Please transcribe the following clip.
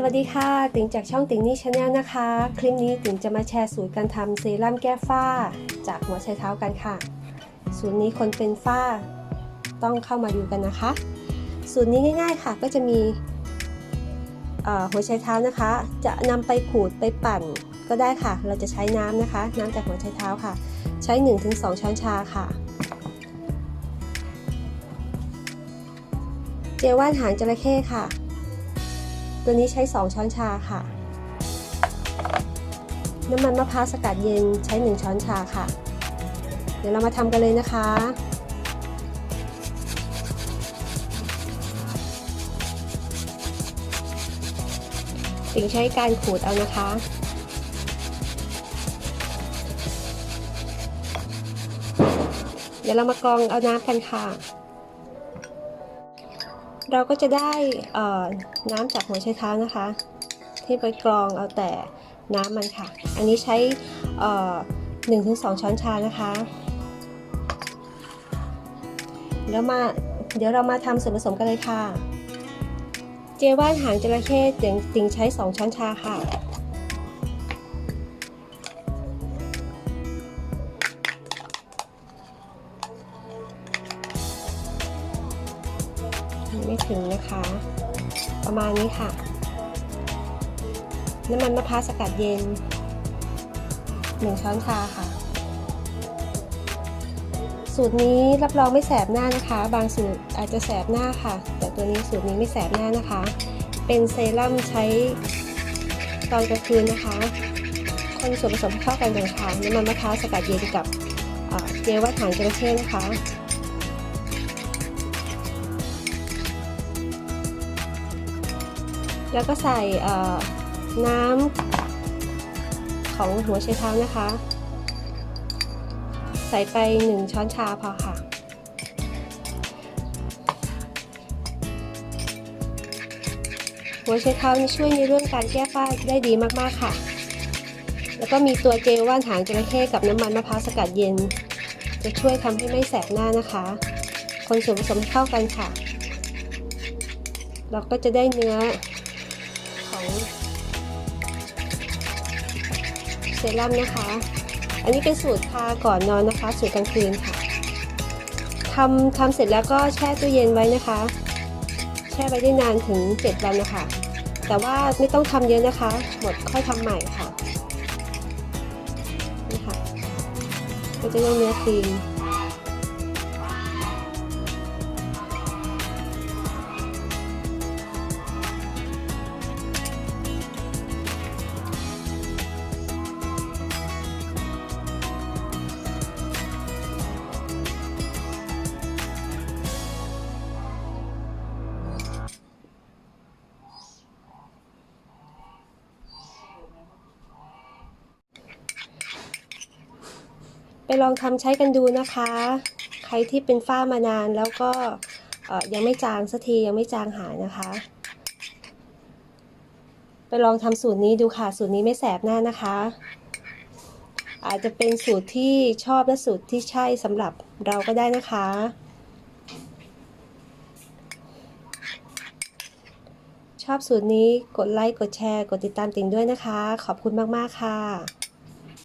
สวัสดีค่ะติ๋งจากช่องติ๋งนี่ชาแนลนะคะ คลิปนี้ติ๋งจะมาแชร์สูตรการทำเซรั่มแก้ฝ้า จากหัวไชเท้ากันค่ะ สูตรนี้คนเป็นฝ้าต้องเข้ามาดูกันนะคะ สูตรนี้ง่าย ๆค่ะ ก็จะมีหัวไชเท้านะคะ จะนำไปขูดไปปั่นก็ได้ค่ะ เราจะใช้น้ำนะคะ น้ำจากหัวไชเท้าค่ะ ใช้ 1-2 ช้อนชาค่ะเจลว่านหางจระเข้ค่ะ ตัวนี้ใช้ 2 ช้อนชาค่ะ น้ำมันมะพร้าวสกัดเย็นใช้ 1 ช้อนชาค่ะ เดี๋ยวเรามาทำกันเลยนะคะถึงใช้การขูดเอานะคะเดี๋ยวเรามากรองเอาน้ำกันค่ะ เราก็จะได้น้ำจากหัวไชเท้านะคะ ที่ไปกรองเอาแต่น้ำมันค่ะ อันนี้ใช้เอ่อ1-2ช้อนชานะคะ แล้วมาเดี๋ยวเรามาทำส่วนผสมกันเลยค่ะ เจลว่านหางจระเข้ติงติงใช้ 2 ช้อนชาค่ะ ถึงนะคะ ประมาณนี้ค่ะ น้ำมันมะพร้าวสกัดเย็น 1 ช้อนชาค่ะ สูตรนี้รับรองไม่แสบหน้านะคะ บางสูตรอาจจะแสบหน้าค่ะ แต่ตัวนี้สูตรนี้ไม่แสบหน้านะคะ เป็นเซรั่มใช้ตอนกลางคืนนะคะ คนส่วนผสมเข้ากันก่อนค่ะน้ำมันมะพร้าวสกัดเย็นกับเอ่อเจลวัดหางจระเข้นะคะ แล้วก็ใส่น้ำของหัวไชเท้านะคะ ใส่ไป 1 ช้อนชาพอค่ะ หัวไชเท้านี่ช่วยในเรื่องการแก้ฝ้าได้ดีมากๆค่ะ แล้วก็มีตัวเจลว่านหางจระเข้กับน้ำมันมะพร้าวสกัดเย็น จะช่วยทำให้ไม่แสบหน้านะคะ คนส่วนผสมเข้ากันค่ะ เราก็จะได้เนื้อ ของเซรั่มนะคะ อันนี้เป็นสูตรทาก่อนนอนนะคะ สูตรกลางคืนค่ะทำทำเสร็จแล้วก็แช่ตู้เย็นไว้นะคะ แช่ไว้ได้นานถึง 7 วันนะคะ แต่ว่าไม่ต้องทำเยอะนะคะ หมดค่อยทำใหม่ค่ะนี่ค่ะ ก็จะได้เนื้อครีม ไปลองทำใช้กันดูนะคะ ใครที่เป็นฝ้ามานานแล้วก็ยังไม่จางสักทียังไม่จางหายนะคะ ไปลองทำสูตรนี้ดูค่ะ สูตรนี้ไม่แสบหน้านะคะ อาจจะเป็นสูตรที่ชอบและสูตรที่ใช่สำหรับเราก็ได้นะคะ ชอบสูตรนี้กดไลค์กดแชร์ กดติดตามติ่งด้วยนะคะ ขอบคุณมาก ๆ ค่ะ